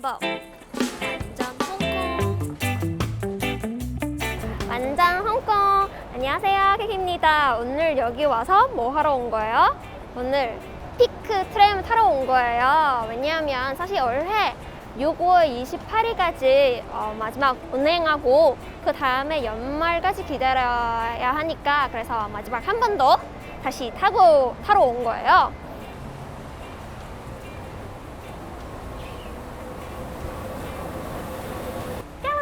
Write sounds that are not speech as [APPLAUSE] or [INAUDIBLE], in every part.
한번 완전 홍콩. 완전 홍콩. 안녕하세요 케이입니다. 오늘 여기 와서 뭐 하러 온 거예요? 오늘 피크 트램 타러 온 거예요. 왜냐하면 사실 올해 6월 28일까지 어, 마지막 운행하고 그 다음에 연말까지 기다려야 하니까 그래서 마지막 한 번 더 다시 타고 타러 온 거예요. 짜잔!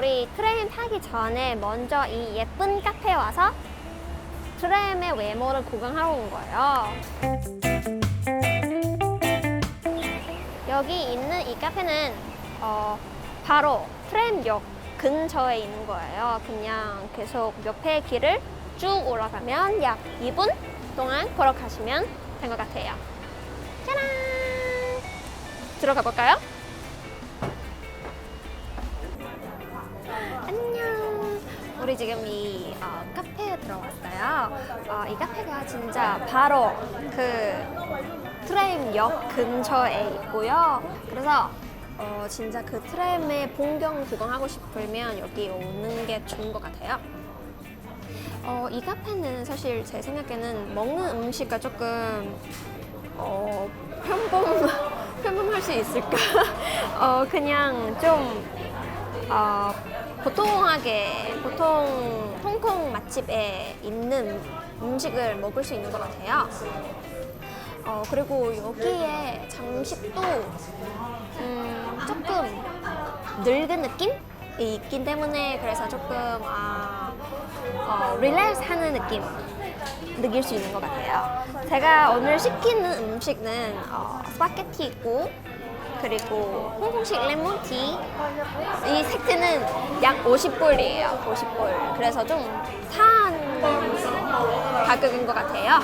우리 트램 타기 전에 먼저 이 예쁜 카페에 와서 트램의 외모를 구경하러 온 거예요. 여기 있는 이 카페는 어, 바로 트램역 근처에 있는 거예요. 그냥 계속 옆에 길을 쭉 올라가면 약 2분 동안 걸어가시면 된 것 같아요. 짜란! 들어가 볼까요? 우리 지금 이 어, 카페에 들어왔어요. 어, 이 카페가 진짜 바로 그 트램역 근처에 있고요. 그래서 어, 진짜 그 트램의 풍경 구경하고 싶으면 여기 오는 게 좋은 것 같아요. 어, 이 카페는 사실 제 생각에는 먹는 음식과 조금 어, 평범 평범할 [LAUGHS] 수 있을까? [LAUGHS] 어, 그냥 좀 어, 보통하게 보통 홍콩 맛집에 있는 음식을 먹을 수 있는 것 같아요. 어, 그리고 여기에 장식도 음, 조금 늙은 느낌이 있기 때문에 그래서 조금 아, 어, 릴렉스 하는 느낌 느낄 수 있는 것 같아요. 제가 오늘 시키는 음식은 어, 스파게티 있고 그리고 홍콩식 레몬티 이 세트는 약 50불이에요. 50불. 그래서 좀싼 가격인 것 같아요.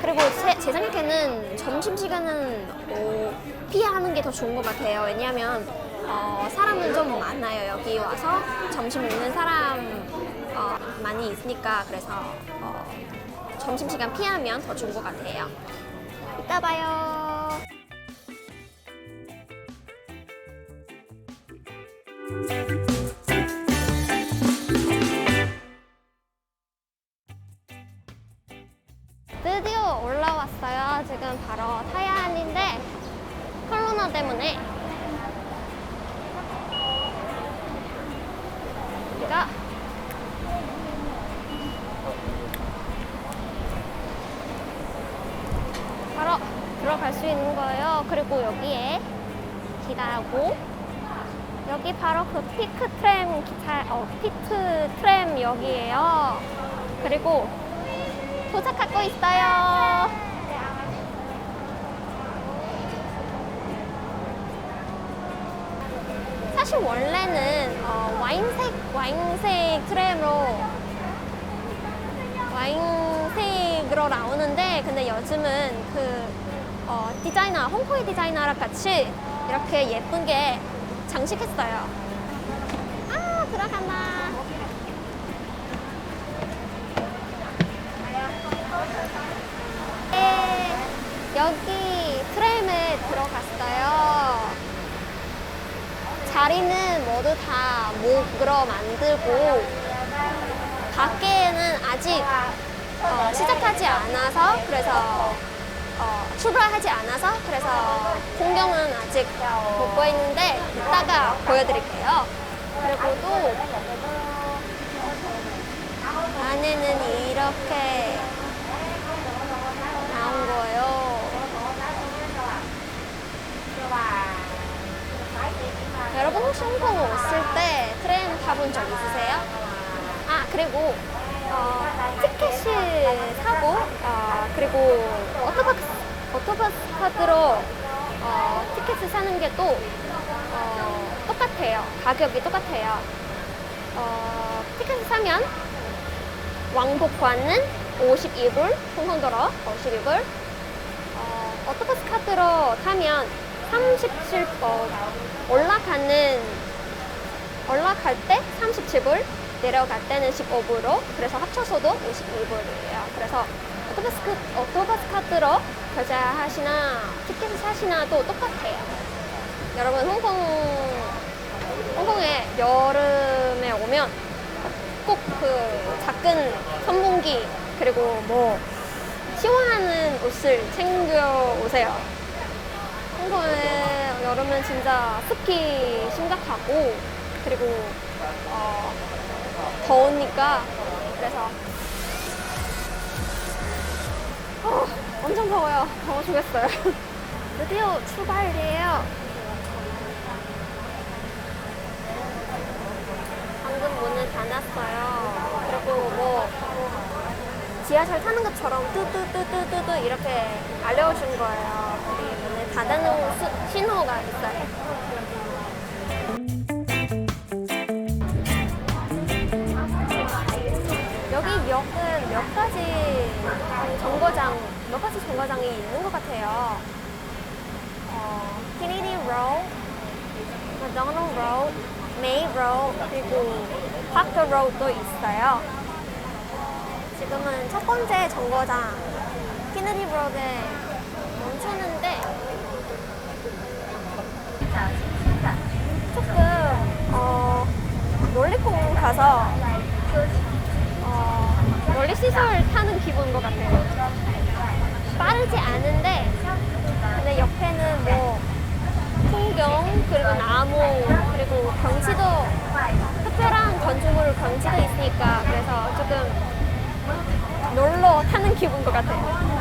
그리고 제, 제 생각에는 점심시간은 어, 피하는 게 더 좋은 것 같아요. 왜냐하면 어, 사람은 좀 많아요. 여기 와서 점심 먹는 사람 어, 많이 있으니까 그래서 어, 점심시간 피하면 더 좋은 것 같아요. 이따 봐요. 드디어 올라왔어요. 지금 바로 타야 하는데 코로나 때문에 우리가 바로 들어갈 수 있는 거예요. 그리고 여기에 기다리고 여기 바로 그 피크 트램 기차 어 피트 트램 역이에요. 그리고 도착하고 있어요. 사실 원래는 어, 와인색 와인색 트램으로 와인색으로 나오는데 근데 요즘은 그 어, 디자이너 홍콩의 디자이너랑 같이 이렇게 예쁜 게 장식했어요. 아 들어간다. 네, 여기 트램에 들어갔어요. 자리는 모두 다 목으로 만들고 밖에는 아직 어, 시작하지 않아서 그래서 어, 출발하지 않아서 그래서 풍경은 아직 못 보이는데 이따가 보여드릴게요. 그리고 또 안에는 이렇게 나온 거예요. 여러분 혹시 홍콩 왔을 때 트램 타본 적 있으세요? 아 그리고 어, 티켓을 사고 어, 그리고 오토바스 오토바스 카드로 어, 티켓을 사는 게 또 어, 똑같아요. 가격이 똑같아요. 어, 티켓을 사면 왕복권은 52불, 홍콩도로 52불. 어, 오토바스 카드로 타면 37번 올라가는 올라갈 때 37불 내려갈 때는 15불로 그래서 합쳐서도 52불이에요. 그래서 오토바스, 카- 오토바스 카드로 결제하시나 티켓을 사시나 도 똑같아요. 여러분 홍콩 홍콩에 여름에 오면 꼭 그 작은 선풍기 그리고 뭐 시원한 옷을 챙겨 오세요. 홍콩에 여름은 진짜 습기 심각하고 그리고 어, 더우니까 그래서 어, 엄청 더워요. 더워 죽겠어요. [LAUGHS] 드디어 출발이에요. 방금 문을 닫았어요. 그리고 뭐 지하철 타는 것처럼 뚜뚜뚜뚜뚜뚜 이렇게 알려준 거예요. 우리 문을 닫아놓은 수- 신호가 있어요. 몇 가지 정거장, 몇 가지 정거장이 있는 것 같아요. 어, Kennedy Road, McDonald Road, May Road, 그리고 Parker Road도 있어요. 지금은 첫 번째 정거장 Kennedy Road에 멈추는데 조금 어, 놀이공 가서 어, 놀이시설 타는 기분인 것 같아요. 빠르지 않은데, 근데 옆에는 뭐, 풍경, 그리고 나무, 그리고 경치도, 특별한 건축물 경치도 있으니까, 그래서 조금 놀러 타는 기분인 것 같아요.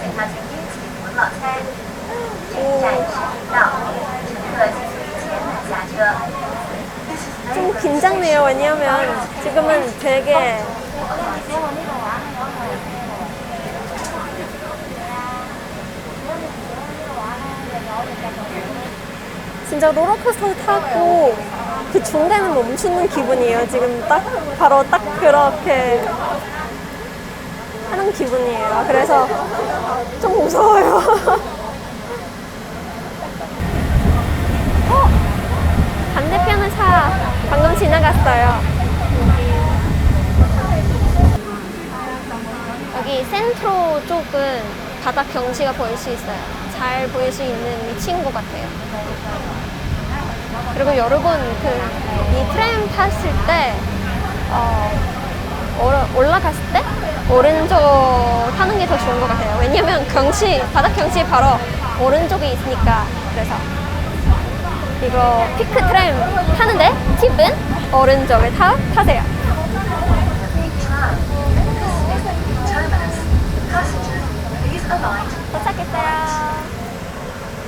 检查前天启文老餐，请站时到，乘客请于前门下车。 좀 긴장돼요. 왜냐면 지금은 되게 진짜 롤러코스터 타고 그 중간에 멈추는 기분이에요. 지금 딱 바로 딱 그렇게 하는 기분이에요. 그래서 좀 무서워요. [LAUGHS] 어? 반대편의 차 방금 지나갔어요. 여기 센트로 쪽은 바다 경치가 보일 수 있어요. 잘 보일 수 있는 위치인 것 같아요. 그리고 여러분 그 이 트램 탔을 때 어, 올라- 올라갔을 때 오른쪽 타는 게 더 좋은 것 같아요. 왜냐면 경치 바다 경치 바로 오른쪽에 있으니까 그래서 이거 피크 트램 타는데 팁은 오른쪽에 타, 타세요. 도착했어요.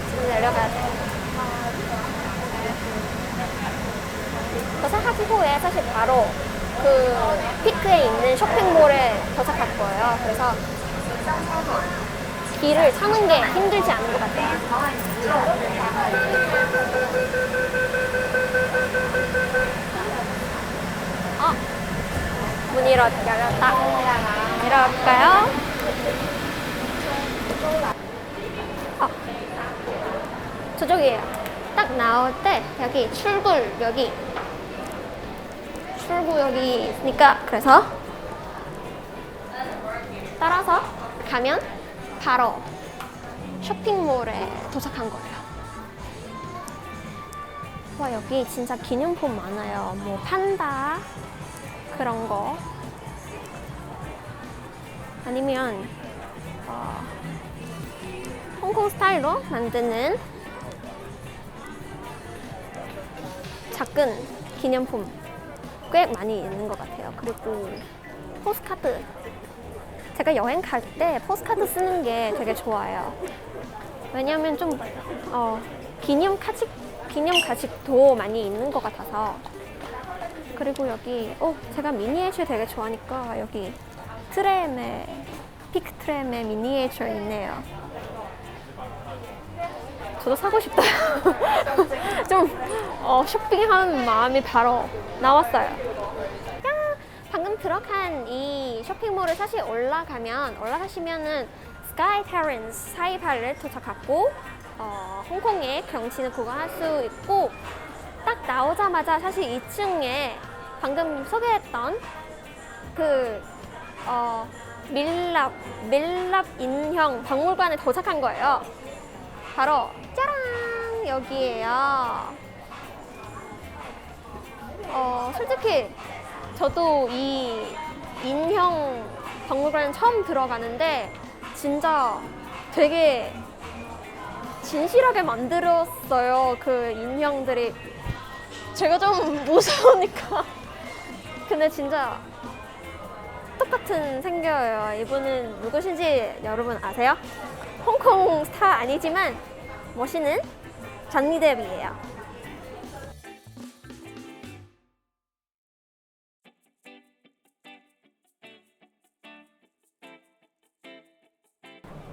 지금 내려가야 돼요. 도착하기 후에 사실 바로 그 피크에 있는 쇼핑몰에 도착할 거예요. 그래서 길을 찾는 게 힘들지 않은 것 같아요. 문이 열었, 열렸다. 내려갈까요? 어, 저쪽이에요. 딱 나올 때 여기 출구 여기 출구 여기 있으니까 그래서 따라서 가면 바로 쇼핑몰에 도착한 거예요. 와 여기 진짜 기념품 많아요. 뭐 판다 그런 거 아니면 어, 홍콩 스타일로 만드는 작은 기념품 꽤 많이 있는 것 같아요. 그리고 포스카드 제가 여행 갈 때 포스카드 쓰는 게 되게 좋아요. 왜냐하면 좀 어, 기념 가치 기념 가치도 많이 있는 것 같아서 그리고 여기 어 제가 미니에이처 되게 좋아하니까 여기 트램에 피크 트램에 미니에이처 있네요. 저도 사고 싶다. [LAUGHS] 좀 어, 쇼핑하는 마음이 바로 나왔어요. 야, 방금 들어간 이 쇼핑몰을 사실 올라가면 올라가시면은 스카이 테렌스 사이발을 도착하고 어, 홍콩의 경치는 구경할 수 있고 딱 나오자마자 사실 2층에 방금 소개했던 그 어, 밀랍 밀랍 인형 박물관에 도착한 거예요. 바로 짜란 여기에요. 어, 솔직히 저도 이 인형 박물관 처음 들어가는데 진짜 되게 진실하게 만들었어요. 그 인형들이. 제가 좀 [LAUGHS] 무서우니까. 근데 진짜 똑같은 생겨요. 이분은 누구신지 여러분 아세요? 홍콩 스타 아니지만 멋있는 잔니뎁이에요.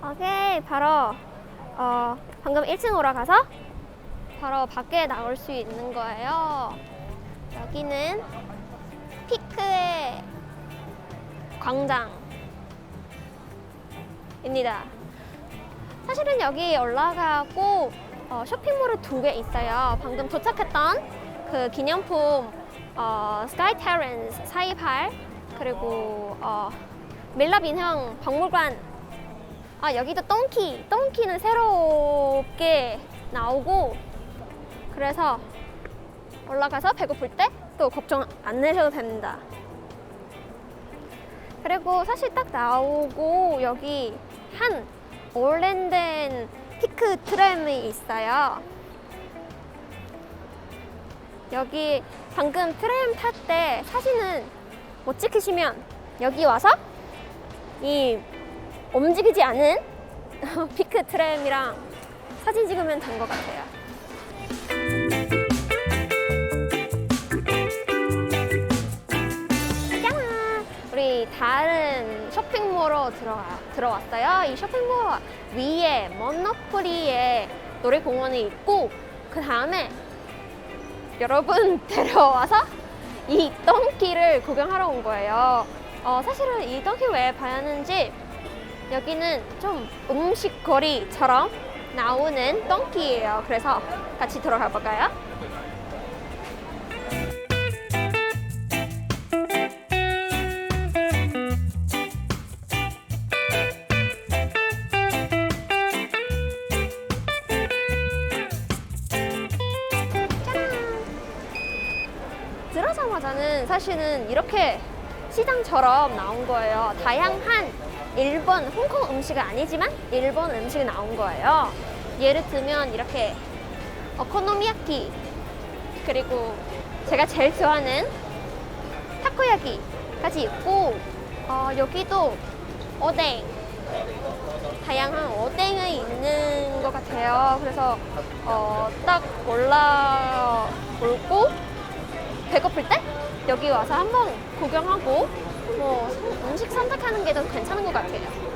오케이, 바로 어, 방금 1층 올라가서 바로 밖에 나올 수 있는 거예요. 여기는 피크의 광장입니다. 사실은 여기 올라가고 어, 쇼핑몰이 두 개 있어요. 방금 도착했던 그 기념품 어, 스카이 테렌스 428 그리고 어, 밀랍 인형 박물관 아 여기도 똥키 똥키는 새롭게 나오고 그래서 올라가서 배고플 때 또 걱정 안 내셔도 됩니다. 그리고 사실 딱 나오고 여기 한 오랜된 피크 트램이 있어요. 여기 방금 트램 탈 때 사진은 못 찍으시면 여기 와서 이 움직이지 않은 [LAUGHS] 피크 트램이랑 사진 찍으면 된 것 같아요. 다른 쇼핑몰로 들어가, 들어왔어요. 이 쇼핑몰 위에 모노프리에 놀이공원이 있고 그 다음에 여러분 [LAUGHS] 데려와서 이 덩키를 구경하러 온 거예요. 어, 사실은 이 덩키 왜 봐야 하는지 여기는 좀 음식거리처럼 나오는 덩키예요. 그래서 같이 들어가 볼까요? 사실은 이렇게 시장처럼 나온 거예요. 다양한 일본, 홍콩 음식은 아니지만 일본 음식이 나온 거예요. 예를 들면 이렇게 오코노미야키 그리고 제가 제일 좋아하는 타코야키까지 있고 어, 여기도 오뎅 다양한 오뎅이 있는 것 같아요. 그래서 어, 딱 올라오고 배고플 때 여기 와서 한번 구경하고 뭐 음식 선택하는 게더 괜찮은 것 같아요.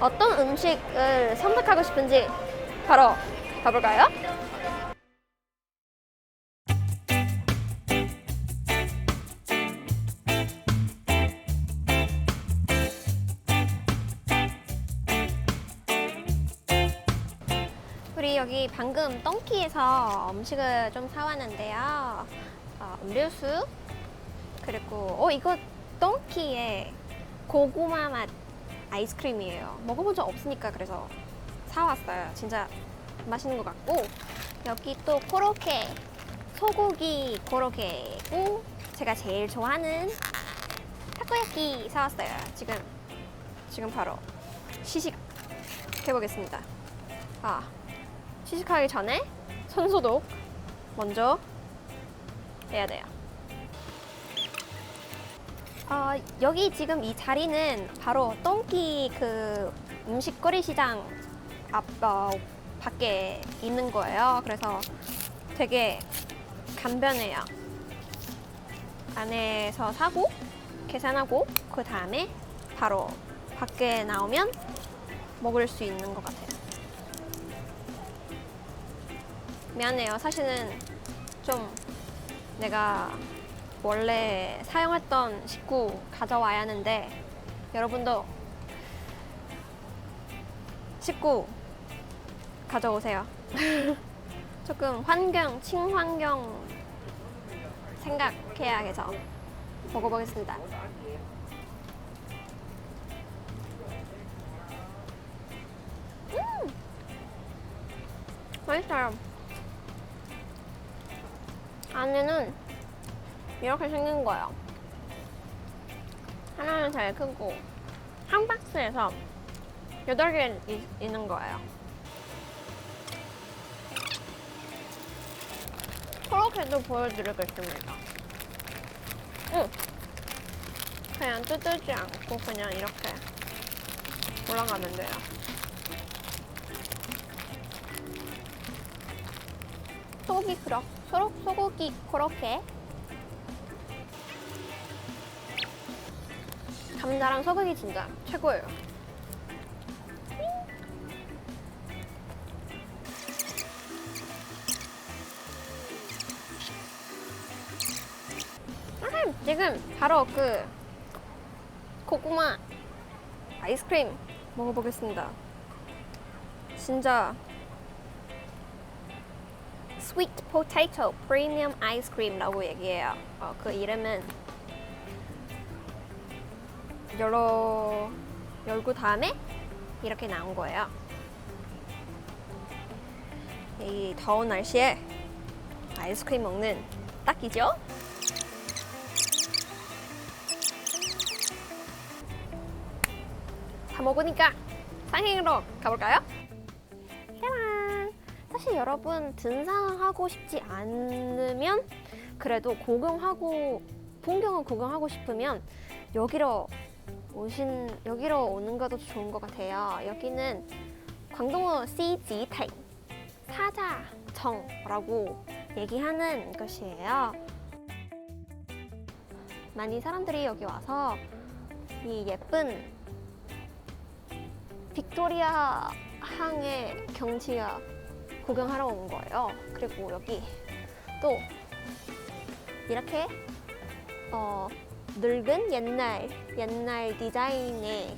어떤 음식을 선택하고 싶은지 바로 가볼까요? 여기 방금 똥키에서 음식을 좀 사왔는데요. 어, 음료수 그리고 어 이거 똥키의 고구마 맛 아이스크림이에요. 먹어본 적 없으니까 그래서 사왔어요. 진짜 맛있는 것 같고 여기 또 코로케 소고기 코로케고 제가 제일 좋아하는 타코야키 사왔어요. 지금 지금 바로 시식 해보겠습니다. 아 시식하기 전에 손 소독 먼저 해야 돼요. 어, 여기 지금 이 자리는 바로 똥기 그 음식거리 시장 앞 어, 밖에 있는 거예요. 그래서 되게 간편해요. 안에서 사고 계산하고 그 다음에 바로 밖에 나오면 먹을 수 있는 것 같아요. 미안해요. 사실은 좀 내가 원래 사용했던 식구 가져와야 하는데 여러분도 식구 가져오세요. [LAUGHS] 조금 환경, 친환경 생각해야 해서 먹어보겠습니다. 음! 맛있어요. 안에는 이렇게 생긴 거예요. 하나는 제일 크고 한 박스에서 8개 있는 거예요. 그렇게도 보여드리겠습니다. 응. 그냥 뜯지 않고 그냥 이렇게 올라가면 돼요. 소고기 그럭, 소록 소고기 그렇게 감자랑 소고기 진짜 최고예요. 선생님 지금 바로 그 고구마 아이스크림 먹어보겠습니다. 진짜 sweet potato premium ice cream라고 얘기해요. 어, 그 이름은 열어 열고 다음에 이렇게 나온 거예요. 이 더운 날씨에 아이스크림 먹는 딱이죠? 다 먹으니까 상행으로 가볼까요? 사실 여러분 등산하고 싶지 않으면 그래도 구경하고 풍경을 구경하고 싶으면 여기로 오신 여기로 오는 것도 좋은 것 같아요. 여기는 광동어 시지탱 사자정라고 얘기하는 것이에요. 많이 사람들이 여기 와서 이 예쁜 빅토리아 항의 경치가 구경하러 온 거예요. 그리고 여기 또 이렇게 어, 늙은 옛날 옛날 디자인의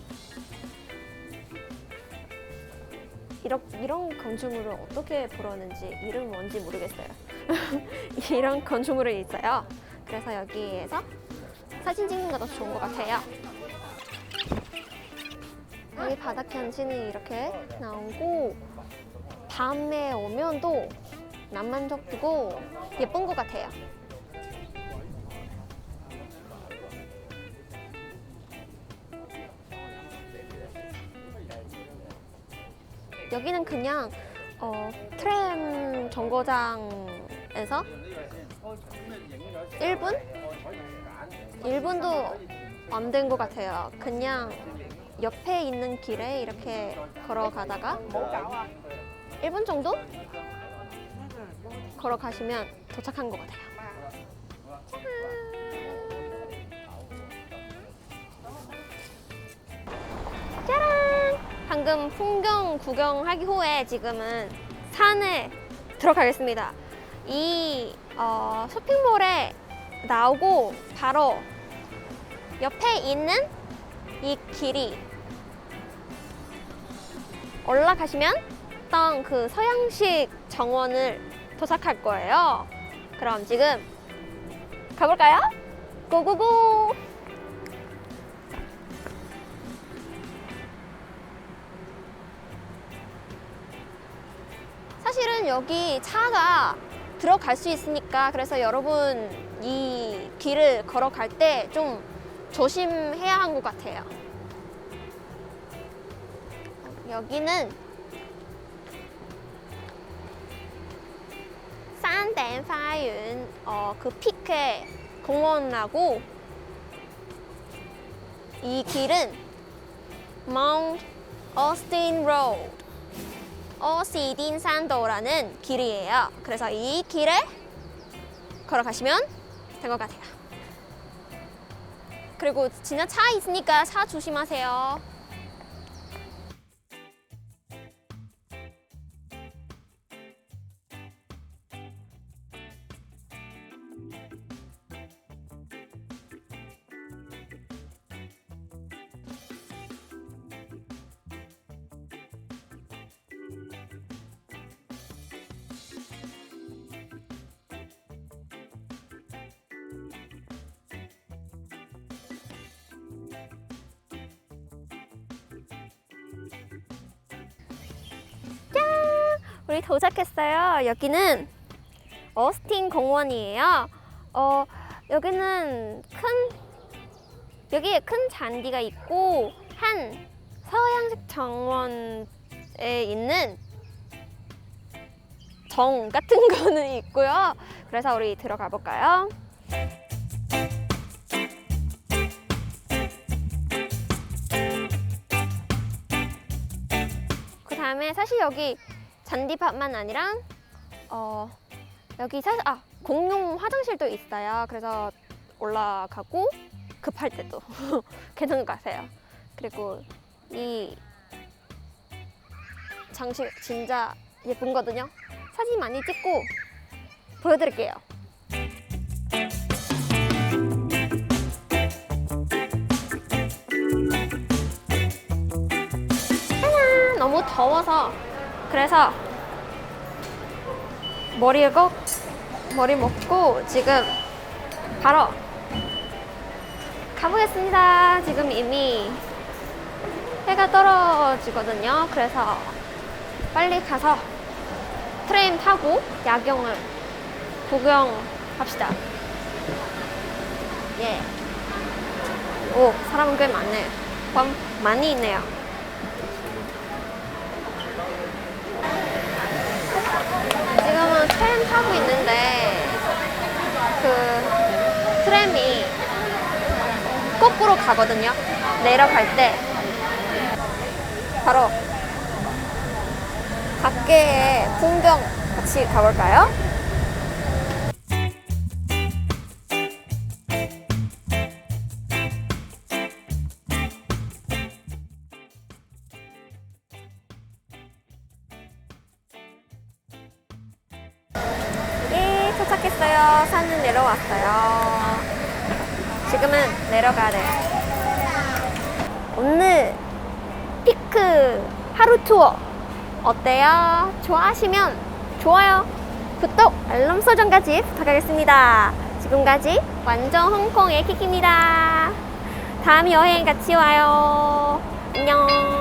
이런 이런 건축물을 어떻게 부르는지 이름 뭔지 모르겠어요. [LAUGHS] 이런 건축물이 있어요. 그래서 여기에서 사진 찍는 것도 좋은 것 같아요. 여기 바닥 경치는 이렇게 나오고 밤에 오면 또 낭만적이고 예쁜 것 같아요. 여기는 그냥 어, 트램 정거장에서 1분? 1분도 안 된 것 같아요. 그냥 옆에 있는 길에 이렇게 걸어가다가 1분 정도 걸어가시면 도착한 것 같아요. 짜란! 방금 풍경 구경하기 후에 지금은 산에 들어가겠습니다. 이 어, 쇼핑몰에 나오고 바로 옆에 있는 이 길이 올라가시면 어떤 그 서양식 정원을 도착할 거예요. 그럼 지금 가볼까요? 고고고! 사실은 여기 차가 들어갈 수 있으니까 그래서 여러분 이 길을 걸어갈 때 좀 조심해야 한 것 같아요. 여기는 산댄파윤 어, 그 피케 공원하고 이 길은 Mount Austin Road 어시딘 산도라는 길이에요. 그래서 이 길에 걸어가시면 될 것 같아요. 그리고 진짜 차 있으니까 차 조심하세요. 우리 도착했어요. 여기는 어스틴 공원이에요. 어, 여기는 큰 여기에 큰 잔디가 있고 한 서양식 정원에 있는 정 같은 [LAUGHS] 거는 있고요. 그래서 우리 들어가 볼까요? 그 다음에 사실 여기 잔디밭만 아니라 어 여기 사실 아 공용 화장실도 있어요. 그래서 올라가고 급할 때도 [LAUGHS] 것 같아요. 그리고 이 장식 진짜 예쁜 거든요. 사진 많이 찍고 보여드릴게요. 너무 더워서 그래서 머리를 꼭 머리 먹고 지금 바로 가보겠습니다. 지금 이미 해가 떨어지거든요. 그래서 빨리 가서 트레인 타고 야경을 구경합시다. 예. 오, 사람 꽤 많네. 참 많이 있네요. 지금은 트램 타고 있는데 그 트램이 거꾸로 가거든요. 내려갈 때 바로 밖에 풍경 같이 가볼까요? 도착했어요. 산은 내려왔어요. 지금은 내려가야 돼요. 오늘 피크 하루 투어 어때요? 좋아하시면 좋아요, 구독, 알람 설정까지 부탁하겠습니다. 지금까지 완전 홍콩의 키키입니다. 다음 여행 같이 와요. 안녕.